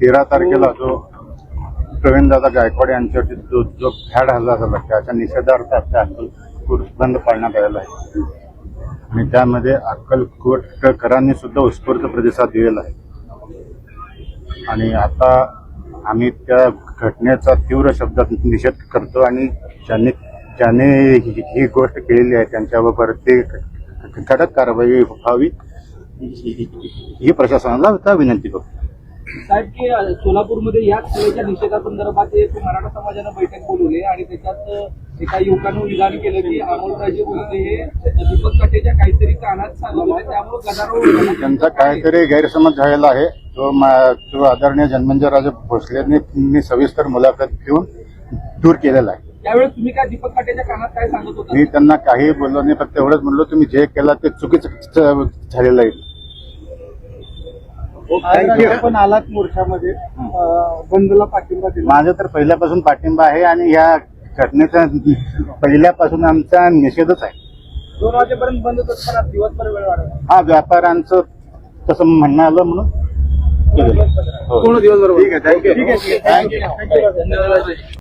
तेरा तारखेला जो प्रवीणदादा गायकवाड यांच्यावरती जो जो फॅड हल्ला झाला त्याच्या निषेधार्थ आता अक्कलकोट बंद पाळण्यात आलेला आहे. आणि त्यामध्ये अक्कलकोटकरांनी सुद्धा उत्स्फूर्त प्रतिसाद दिलेला आहे. आणि आता आम्ही त्या घटनेचा तीव्र शब्दात निषेध करतो आणि ज्यांनी ज्याने ही ही गोष्ट केलेली आहे त्यांच्यावर ते कडक कारवाई व्हावी ही- प्रशासनाला विनंती करतो. साहेब की सोलापूरमध्ये या खटल्याच्या निषेधासंदर्भात एक मराठा समाजानं बैठक बोलवली आणि त्याच्यात एका युवकानं विधान केलं की अमोलराजे बोलते हे दीपक कटेच्या काहीतरी कानात सांगत होते त्यामुळे गदारोळ त्यांचा काहीतरी गैरसमज झालेला आहे. तो तो आदरणीय जन्मंजयराजे भोसलेंनी मी सविस्तर मुलाखत घेऊन दूर केलेला आहे. त्यावेळेस तुम्ही काय दीपक कटेच्या कानात काय सांगत होता? मी त्यांना काही बोललो नाही फक्त एवढंच म्हणलो तुम्ही जे केलं ते चुकीचं झालेलं आहे. पण आलात मोर्चामध्ये. बंदला पाठिंबा दिला. माझं तर पहिल्यापासून पाठिंबा आहे आणि या घटनेचा पहिल्यापासून आमचा निषेधच आहे. दोन वाजेपर्यंत बंद होतं दिवसभर वेळ वाढवला. हा व्यापाऱ्यांचं तसं म्हणणं आलं म्हणून. हो. पूर्ण दिवसभर ठीक आहे थँक्यू धन्यवाद.